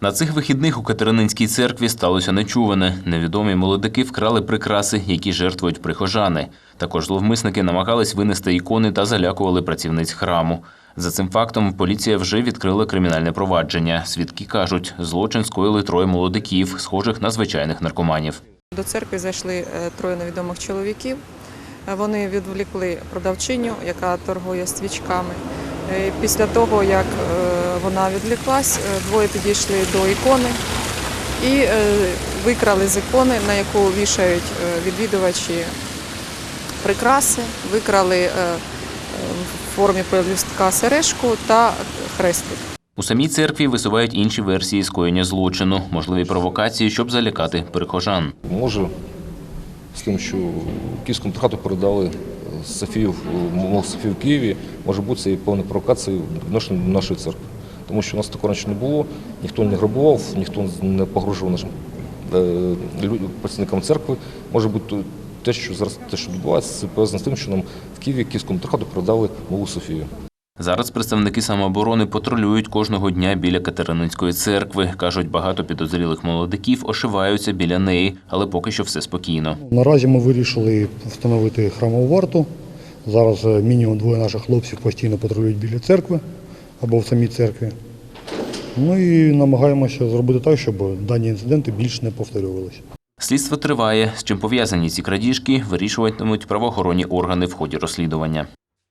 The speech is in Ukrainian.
На цих вихідних у Катерининській церкві сталося нечуване. Невідомі молодики вкрали прикраси, які жертвують прихожани. Також зловмисники намагались винести ікони та залякували працівниць храму. За цим фактом поліція вже відкрила кримінальне провадження. Свідки кажуть, злочин скоїли троє молодиків, схожих на звичайних наркоманів. До церкви зайшли е, троє невідомих чоловіків. Е, Вони відволікли продавчиню, яка торгує свічками. Е, Після того, як вона відвліклась, е, двоє підійшли до ікони і е, викрали з ікони, на яку вішають е, відвідувачі прикраси, викрали в формі пелюстка сережку та хрестик. У самій церкві висувають інші версії скоєння злочину, можливі провокації, щоб залякати перехожан. Може, з тим, що київському хату передали Софію, в- мов Софію в Києві, може бути це і певна провокація відносно до нашої церкви. Тому що у нас такого раніше не було, ніхто не грабував, ніхто не погрожував нашим е, працівникам церкви. Може бути те, що зараз те, що відбувається, це пов'язано з тим, що нам в Києві київському хату передали малу Софію. Зараз представники самооборони патрулюють кожного дня біля Катерининської церкви. Кажуть, багато підозрілих молодиків ошиваються біля неї, але поки що все спокійно. Наразі ми вирішили встановити храмову варту. Зараз е, мінімум двоє наших хлопців постійно патрулюють біля церкви або в самій церкві. Ну і намагаємося зробити так, щоб дані інциденти більше не повторювалися. Слідство триває. З чим пов'язані ці крадіжки, вирішуватимуть правоохоронні органи в ході розслідування.